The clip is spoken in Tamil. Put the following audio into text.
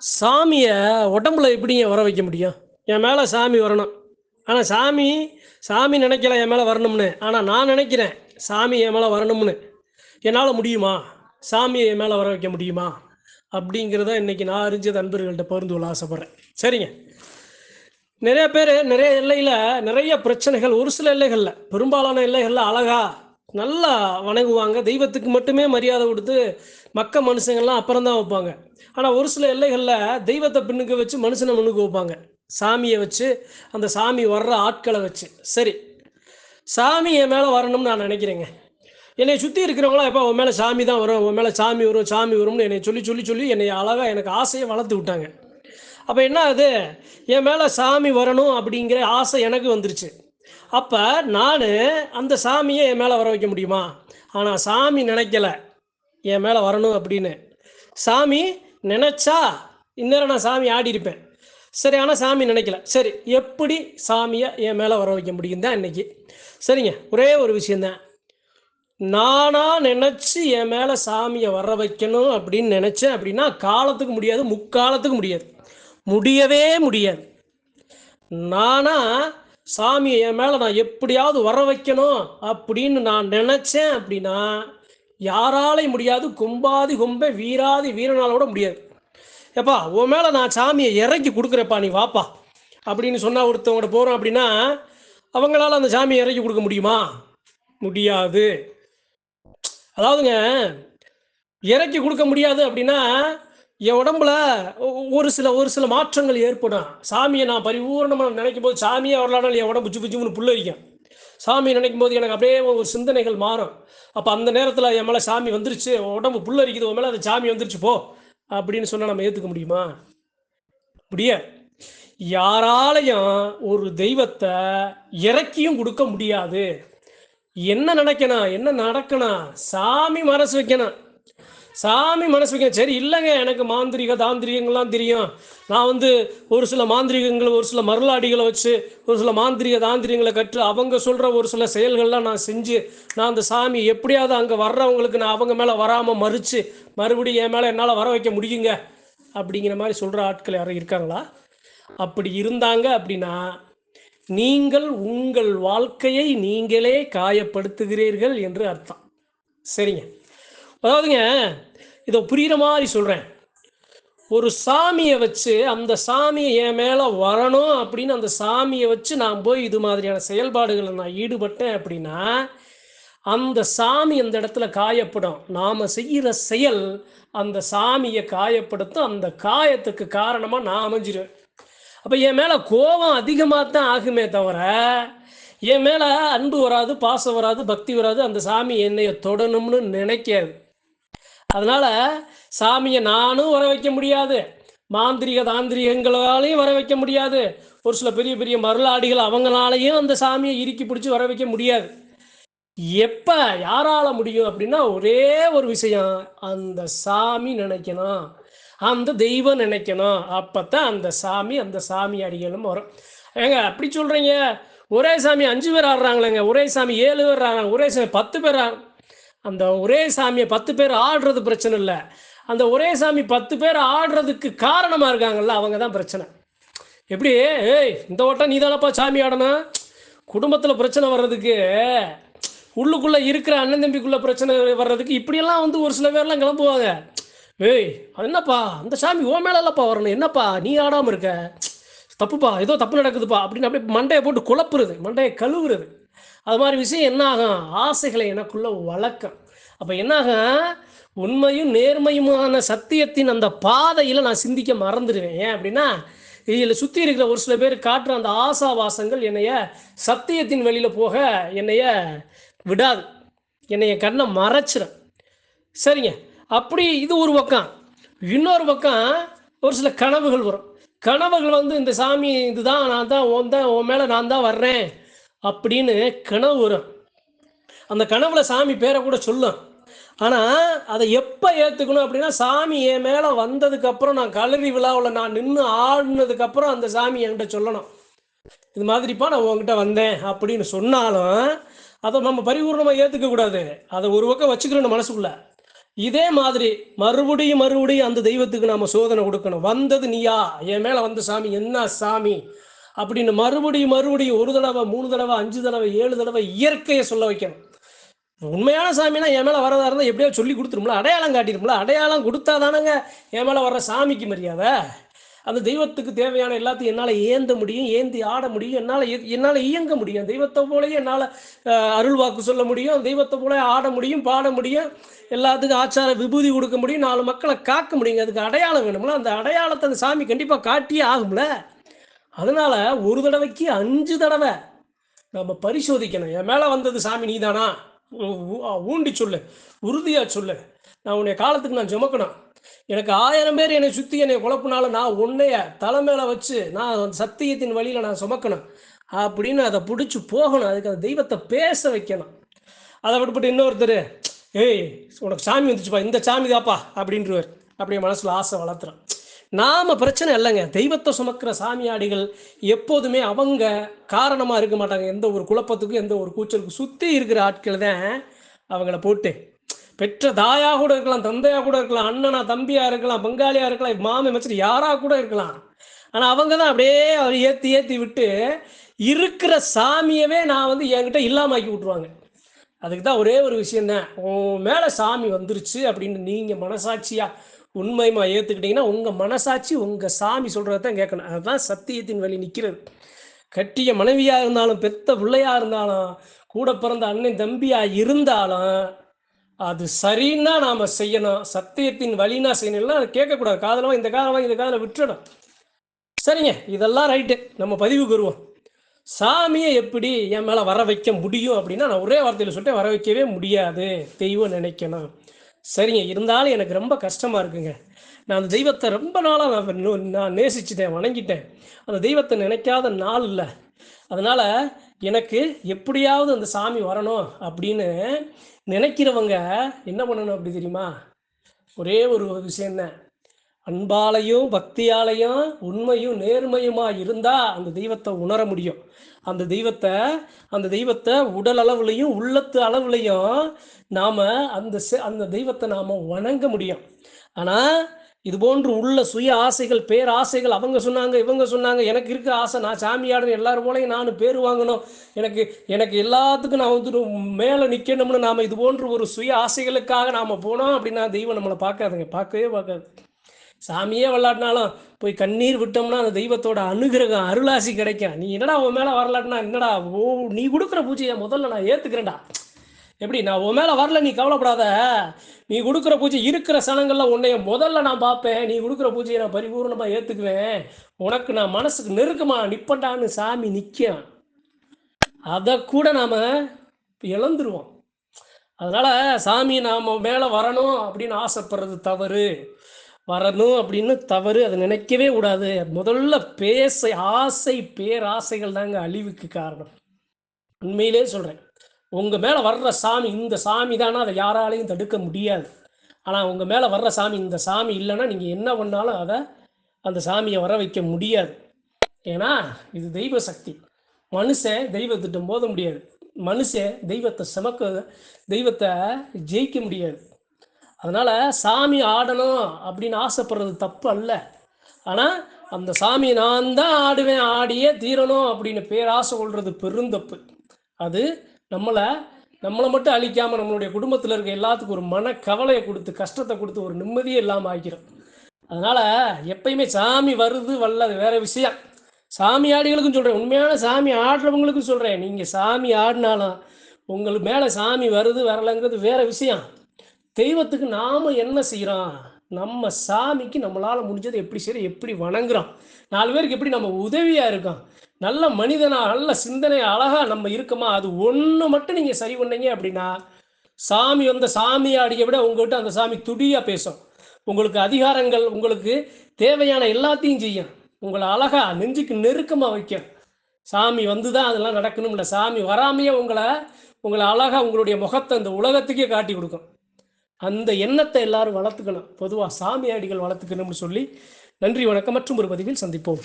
சாமியை உடம்புல எப்படிங்க வர வைக்க முடியும்? என் மேலே சாமி வரணும். ஆனால் சாமி சாமி நினைக்கல என் மேலே வரணும்னு. ஆனால் நான் நினைக்கிறேன் சாமி என் மேலே வரணும்னு. என்னால் முடியுமா? சாமியை என் மேலே வர வைக்க முடியுமா? அப்படிங்கிறத இன்றைக்கி நான் அறிஞ்ச நண்பர்கள்ட்ட பகிர்ந்து கொள்ள ஆசைப்பட்றேன். சரிங்க. நிறைய பேர் நிறைய எல்லையில் நிறைய பிரச்சனைகள் ஒரு சில எல்லைகளில் பெரும்பாலான எல்லைகளில் அழகா நல்லா வணங்குவாங்க. தெய்வத்துக்கு மட்டுமே மரியாதை கொடுத்து மக்க மனுஷங்கள்லாம் அப்புறம் தான் வைப்பாங்க. ஆனால் ஒரு சில எல்லைகளில் தெய்வத்தை பின்னுக்கு வச்சு மனுஷனை முன்னுக்கு வைப்பாங்க. சாமியை வச்சு அந்த சாமி வர்ற ஆட்களை வச்சு. சரி சாமி என் மேலே வரணும்னு நான் நினைக்கிறேங்க. என்னை சுற்றி இருக்கிறவங்களாம் எப்போ உன் மேலே சாமி தான் வரும் உன் மேலே சாமி வரும் சாமி வரும்னு என்னை சொல்லி சொல்லி சொல்லி என்னை அழகாக எனக்கு ஆசையை வளர்த்து விட்டாங்க. அப்போ என்ன ஆகுது? என் மேலே சாமி வரணும் அப்படிங்கிற ஆசை எனக்கு வந்துருச்சு. அப்போ நான் அந்த சாமியை என் மேலே வர வைக்க முடியுமா? ஆனால் சாமி நினைக்கல. என் மேலே வரணும் அப்படின்னு. சாமி நினச்சா இந்நேரம் நான் சாமி ஆடி இருப்பேன். சரி ஆனால் சாமி நினைக்கல. சரி எப்படி சாமியை என் மேலே வர வைக்க முடியும் தான் இன்னைக்கு. சரிங்க ஒரே ஒரு விஷயந்தான் நானாக நினச்சி என் மேலே சாமியை வர வைக்கணும் அப்படின்னு நினச்சேன் அப்படின்னா காலத்துக்கு முடியாது முக்காலத்துக்கு முடியாது. முடியவே முடியாது. நானாக சாமியை என் மேலே நான் எப்படியாவது வர வைக்கணும் அப்படின்னு நான் நினச்சேன் அப்படின்னா யாராலையும் முடியாது கும்பாதி கொம்பை வீராதி வீரனாலோட முடியாது. ஏப்பா உன் மேலே நான் சாமியை இறக்கி கொடுக்குறேப்பா நீ வாப்பா அப்படின்னு சொன்னால் ஒருத்தவங்கள்ட்ட போகிறோம் அப்படின்னா அவங்களால அந்த சாமியை இறக்கி கொடுக்க முடியுமா? முடியாது. அதாவதுங்க இறக்கி கொடுக்க முடியாது அப்படின்னா என் உடம்புல ஒ- ஒரு சில ஒரு சில மாற்றங்கள் ஏற்படும். சாமியை நான் பரிபூர்ணமாக நினைக்கும் போது சாமியே வரலானால் என் உடம்பு புச்சு புச்சுன்னு புல்லரிக்கும் சாமி நினைக்கும் போது எனக்கு அப்படியே ஒரு சிந்தனைகள் மாறும். அப்போ அந்த நேரத்தில் என் மேலே சாமி வந்துருச்சு உடம்பு புல்லரிக்குது உன் மேலே அந்த சாமி வந்துருச்சு போ அப்படின்னு சொன்னால் நம்ம ஏற்றுக்க முடியுமா? முடியாது யாராலையும் ஒரு தெய்வத்தை இறக்கியும் கொடுக்க முடியாது. என்ன நினைக்கணும் என்ன நடக்கணும் சாமி மனசு வைக்கணும். சாமி மனசு வைக்கணும். சரி இல்லைங்க. எனக்கு மாந்திரிக தாந்திரிகங்கள்லாம் தெரியும். நான் வந்து ஒரு சில மாந்திரிகங்களை ஒரு சில மருளாடிகளை வச்சு ஒரு சில மாந்திரிக தாந்திரிகங்களை கற்று அவங்க சொல்கிற ஒரு சில செயல்கள்லாம் நான் செஞ்சு நான் அந்த சாமி எப்படியாவது அங்கே வர்றவங்களுக்கு நான் அவங்க மேலே வராமல் மறித்து மறுபடியும் என் மேலே என்னால் வர வைக்க முடியுங்க? அப்படிங்கிற மாதிரி சொல்கிற ஆட்கள் யாரும் இருக்காங்களா? அப்படி இருந்தாங்க அப்படின்னா நீங்கள் உங்கள் வாழ்க்கையை நீங்களே காயப்படுத்துகிறீர்கள் என்று அர்த்தம். சரிங்க. அதாவதுங்க இதை புரிகிற மாதிரி சொல்கிறேன் ஒரு சாமியை வச்சு அந்த சாமியை என் மேலே வரணும் அப்படின்னு அந்த சாமியை வச்சு நான் போய் இது மாதிரியான செயல்பாடுகளை நான் ஈடுபட்டேன் அப்படின்னா அந்த சாமி அந்த இடத்துல காயப்படும். நாம் செய்கிற செயல் அந்த சாமியை காயப்படுத்தும். அந்த காயத்துக்கு காரணமாக நான் அமைஞ்சிருவேன். அப்போ என் மேலே கோபம் அதிகமாக தான் ஆகுமே தவிர என் மேலே அன்பு வராது பாசம் வராது பக்தி வராது அந்த சாமி என்னைய தொடணும்னு நினைக்காது. அதனால சாமியை நானும் வர வைக்க முடியாது. மாந்திரிக தாந்திரிகங்களாலையும் வர வைக்க முடியாது. ஒரு சில பெரிய பெரிய மருளாடிகள் அவங்களாலையும் அந்த சாமியை இறுக்கி பிடிச்சி வர வைக்க முடியாது. எப்ப யாரால முடியும் அப்படின்னா ஒரே ஒரு விஷயம். அந்த சாமி நினைக்கணும். அந்த தெய்வம் நினைக்கணும். அப்பதான் அந்த சாமி அந்த சாமி அடிகளும் வரும். ஏங்க அப்படி சொல்றீங்க. ஒரே சாமி அஞ்சு பேர் ஆடுறாங்களேங்க. ஒரே சாமி ஏழு பேர் ஆடுறாங்க. ஒரே சாமி பத்து பேர் ஆடுறாங்க அந்த ஒரே சாமியை பத்து பேர் ஆடுறது பிரச்சனை இல்லை. அந்த ஒரே சாமி பத்து பேர் ஆடுறதுக்கு காரணமாக இருக்காங்கல்ல அவங்க தான் பிரச்சனை. எப்படி? ஏய் இந்த ஓட்டம் நீ தானப்பா சாமி ஆடணும்? குடும்பத்தில் பிரச்சனை வர்றதுக்கு உள்ளுக்குள்ளே இருக்கிற அண்ணன் தம்பிக்குள்ளே பிரச்சனை வர்றதுக்கு இப்படியெல்லாம் வந்து ஒரு சில பேர்லாம் கிளம்புவாங்க. ஏய் அது என்னப்பா? அந்த சாமி ஓ மேலெல்லாம்ப்பா வரணும். என்னப்பா? நீ ஆடாமல் இருக்க? தப்புப்பா ஏதோ தப்பு நடக்குதுப்பா அப்படின்னு அப்படியே மண்டையை போட்டு குழப்புறது மண்டையை கழுவுறது. அது மாதிரி விஷயம் என்ன ஆகும்? ஆசைகளை எனக்குள்ள வழக்கம் அப்போ என்னாகும் உண்மையும் நேர்மையுமான சத்தியத்தின் அந்த பாதையில் நான் சிந்திக்க மறந்துடுவேன். ஏன் அப்படின்னா இதில் சுற்றி இருக்கிற ஒரு சில பேர் காட்டுற அந்த ஆசாவாசங்கள் என்னைய சத்தியத்தின் வெளியில் போக என்னைய விடாது. என்னைய கண்ணை மறைச்சிடும் சரிங்க. அப்படி இது ஒரு பக்கம். இன்னொரு பக்கம் ஒரு சில கனவுகள் வரும். கனவுகள் வந்து இந்த சாமி இதுதான் நான் தான் உன் தான் உன் மேலே நான் தான் வர்றேன். அப்படின்னு கனவு வரும். அந்த கனவுல சாமி பேரை கூட சொல்லும். ஆனால் அதை எப்போ ஏற்றுக்கணும் அப்படின்னா சாமி என் மேலே வந்ததுக்கப்புறம் நான் களரி விழாவில் நான் நின்று ஆடினதுக்கப்புறம் அந்த சாமி என்கிட்ட சொல்லணும். இது மாதிரிப்பா நான் உங்ககிட்ட வந்தேன் அப்படின்னு சொன்னாலும் அதை நம்ம பரிபூர்ணமாக ஏற்றுக்கக்கூடாது அதை ஒரு பக்கம் வச்சுக்கிறோம் மனசுக்குள்ள. இதே மாதிரி மறுபடியும் மறுபடியும் அந்த தெய்வத்துக்கு நாம் சோதனை கொடுக்கணும். வந்தது நீயா? என் மேலே வந்த சாமி என்ன சாமி? அப்படின்னு மறுபடியும் மறுபடியும் ஒரு தடவை மூணு தடவை அஞ்சு தடவை ஏழு தடவை இயற்கையை சொல்ல வைக்கணும். உண்மையான சாமினா என் மேலே வரதா இருந்தால் எப்படியோ சொல்லி கொடுத்துரும்ல அடையாளம் காட்டிடும்ல அடையாளம் கொடுத்தா தானங்க என் மேலே வர்ற சாமிக்கு மரியாதை. அந்த தெய்வத்துக்கு தேவையான எல்லாத்தையும் என்னால் ஏந்த முடியும் ஏந்தி ஆட முடியும் என்னால் என்னால் இயங்க முடியும். தெய்வத்தை போலயே என்னால் அருள் வாக்கு சொல்ல முடியும் தெய்வத்தை போல ஆட முடியும் பாட முடியும் எல்லாத்துக்கும் ஆச்சார விபூதி கொடுக்க முடியும் நாலு மக்களை காக்க முடியுங்க. அதுக்கு அடையாளம் வேணும்ல அந்த அடையாளத்தை அந்த சாமி கண்டிப்பாக காட்டியே ஆகும்ல. அதனால ஒரு தடவைக்கு அஞ்சு தடவை நம்ம பரிசோதிக்கணும். என் மேலே வந்தது சாமி நீதானா? ஊ- ஊண்டி சொல்லு. உறுதியாக சொல்லு. நான் உன்னை காலத்துக்கு நான் சுமக்கணும். எனக்கு ஆயிரம் பேர் என்னை சுற்றி என்னை குழப்பினாலும் நான் உன்னைய தலை மேலே வச்சு நான் சத்தியத்தின் வழியில் நான் சுமக்கணும். அப்படின்னு அதை பிடிச்சி போகணும். அதுக்கு அந்த தெய்வத்தை பேச வைக்கணும். அதை விட்டுப்பட்டு இன்னொருத்தர் ஏய் உனக்கு சாமி வந்துச்சுப்பா. இந்த சாமி தாப்பா அப்படின்றவர். அப்படியே மனசில் ஆசை வளர்த்துறான். நாம பிரச்சனை இல்லைங்க. தெய்வத்தை சுமக்கிற சாமியாடிகள் எப்போதுமே அவங்க காரணமாக இருக்க மாட்டாங்க. எந்த ஒரு குழப்பத்துக்கும் எந்த ஒரு கூச்சலுக்கும். சுற்றி இருக்கிற ஆட்கள் தான் அவங்கள போட்டு. பெற்ற தாயாக கூட இருக்கலாம் தந்தையாக கூட இருக்கலாம் அண்ணனா தம்பியாக இருக்கலாம் பங்காளியாக இருக்கலாம் மாமி மச்சர் யாராக கூட இருக்கலாம். ஆனால் அவங்க தான் அப்படியே அவர் ஏற்றி ஏற்றி விட்டு இருக்கிற சாமியவே நான் வந்து என்கிட்ட இல்லாமாக்கி விட்டுருவாங்க. அதுக்கு தான் ஒரே ஒரு விஷயம்தான் உன் மேலே சாமி வந்துருச்சு அப்படின்னு நீங்கள் மனசாட்சியாக உண்மையமாக ஏற்றுக்கிட்டிங்கன்னா உங்கள் மனசாட்சி உங்கள் சாமி சொல்கிறத தான் கேட்கணும். அதுதான் சத்தியத்தின் வழி நிற்கிறது கட்டிய மனைவியாக இருந்தாலும் பெத்த பிள்ளையாக இருந்தாலும் கூட பிறந்த அண்ணன் தம்பியாக இருந்தாலும் அது சரின்னா நாம் செய்யணும். சத்தியத்தின் வழினா செய்யணும்னா அது கேட்கக்கூடாது. காதலமாக இந்த காதலவா இந்த காதலை விட்டுறணும். சரிங்க இதெல்லாம் ரைட்டு நம்ம பதிவுக்கு வருவோம் சாமியை எப்படி என் மேலே வர வைக்க முடியும் அப்படின்னா நான் ஒரே வார்த்தையில் சொல்லிட்டு வர வைக்கவே முடியாது. தெய்வம் நினைக்கணும். சரிங்க இருந்தாலும் எனக்கு ரொம்ப கஷ்டமாக இருக்குங்க. நான் அந்த தெய்வத்தை ரொம்ப நாளாக நான் நான் நேசிச்சிட்டேன் வணங்கிட்டேன். அந்த தெய்வத்தை நினைக்காத நாள் இல்லை. அதனால் எனக்கு எப்படியாவது அந்த சாமி வரணும் அப்படின்னு நினைக்கிறவங்க என்ன பண்ணணும் அப்படி தெரியுமா? ஒரே ஒரு விஷயம்தான். அன்பாலையும் பக்தியாலையும் உண்மையும் நேர்மையுமா இருந்தா அந்த தெய்வத்தை உணர முடியும். அந்த தெய்வத்தை அந்த தெய்வத்தை உடல் அளவுலையும் உள்ளத்து அளவுலையும் நாம அந்த செ- அந்த தெய்வத்தை நாம வணங்க முடியும். ஆனா இது போன்று உள்ள சுய ஆசைகள் பேராசைகள் அவங்க சொன்னாங்க இவங்க சொன்னாங்க எனக்கு இருக்க ஆசை நான் சாமியாடுறேன் எல்லாரும் போலையும் நான் பேர் வாங்கணும். எனக்கு எனக்கு எல்லாத்துக்கும் நான் வந்து மேலே நிற்கணும்னு நாம் இது போன்று ஒரு சுய ஆசைகளுக்காக நாம் போனோம் அப்படின்னா தெய்வம் நம்மளை பார்க்காதுங்க பார்க்கவே பார்க்காது. சாமியே விளாட்னாலும் போய் கண்ணீர் விட்டோம்னா அந்த தெய்வத்தோட அனுகிரகம் அருளாசி கிடைக்கும். நீ என்னடா உன் மேலே வரலாட்டினா என்னடா ஓ நீ கொடுக்குற பூஜையை முதல்ல நான் ஏற்றுக்கிறேன்டா எப்படி நான் உன் மேலே வரல நீ கவலைப்படாத. நீ கொடுக்குற பூஜை இருக்கிற சனங்களில் உன்னைய முதல்ல நான் பார்ப்பேன். நீ கொடுக்குற பூஜையை நான் பரிபூர்ணமாக ஏற்றுக்குவேன் உனக்கு நான் மனசுக்கு நெருக்கமாக நிப்பண்டான்னு சாமி நிற்கும் அதை கூட நாம் இழந்துருவோம். அதனால் சாமி நாம் மேலே வரணும் அப்படின்னு ஆசைப்படுறது தவறு. வரணும் அப்படின்னு தவறு அதை நினைக்கவே கூடாது. முதல்ல பேச ஆசை பேராசைகள் தாங்க அழிவுக்கு காரணம். உண்மையிலே சொல்கிறேன் உங்கள் மேலே வர்ற சாமி இந்த சாமி தானா? அதை யாராலையும் தடுக்க முடியாது. ஆனால் உங்கள் மேலே வர்ற சாமி இந்த சாமி இல்லைன்னா நீங்கள் என்ன பண்ணாலும் அதை அந்த சாமியை வர வைக்க முடியாது. ஏன்னா இது தெய்வ சக்தி. மனுஷன் தெய்வத்திட்ட மோத முடியாது. மனுஷன் தெய்வத்தை சுமக்க தெய்வத்தை ஜெயிக்க முடியாது. அதனால் சாமி ஆடணும் அப்படின்னு ஆசைப்படுறது தப்பு அல்ல. ஆனால் அந்த சாமி நான் தான் ஆடுவேன் ஆடியே தீரணும் அப்படின்னு பேராசை கொள்வது பெருந்தப்பு அது நம்மளை நம்மளை மட்டும் அழிக்காமல் நம்மளுடைய குடும்பத்தில் இருக்க எல்லாத்துக்கும் ஒரு மன கவலையை கொடுத்து கஷ்டத்தை கொடுத்து ஒரு நிம்மதியே இல்லாமல் ஆக்கிரும். அதனால் எப்பயுமே சாமி வருது வரல அது வேற விஷயம். சாமி ஆடிகளுக்கும் சொல்கிறேன் உண்மையான சாமி ஆடுறவங்களுக்கும் சொல்கிறேன் நீங்கள் சாமி ஆடினாலும் உங்களுக்கு மேலே சாமி வருது வரலைங்கிறது வேற விஷயம். தெய்வத்துக்கு நாம் என்ன செய்கிறோம் நம்ம சாமிக்கு நம்மளால் முடிஞ்சதை எப்படி செய்கிறோம் எப்படி வணங்குறோம்? நாலு பேருக்கு எப்படி நம்ம உதவியாக இருக்கோம்? நல்ல மனிதனா நல்ல சிந்தனை அழகாக நம்ம இருக்கோமா? அது ஒன்று மட்டும் நீங்கள் சரி பண்ணீங்க அப்படின்னா சாமி வந்த சாமி விட உங்கள்கிட்ட அந்த சாமி துடியாக பேசும். உங்களுக்கு அதிகாரங்கள் உங்களுக்கு தேவையான எல்லாத்தையும் செய்யும். உங்களை அழகாக நெஞ்சுக்கு நெருக்கமாக வைக்கும். சாமி வந்து தான் அதெல்லாம் நடக்கணும்ல. சாமி வராமையே உங்களை உங்களை அழகாக உங்களுடைய முகத்தை இந்த உலகத்துக்கே காட்டி கொடுக்கும். அந்த எண்ணத்தை எல்லாரும் வளர்த்துக்கணும். பொதுவாக சாமியாடிகள் வளர்த்துக்கணும்னு சொல்லி நன்றி வணக்கம் மற்றும் ஒரு பதிவில் சந்திப்போம்.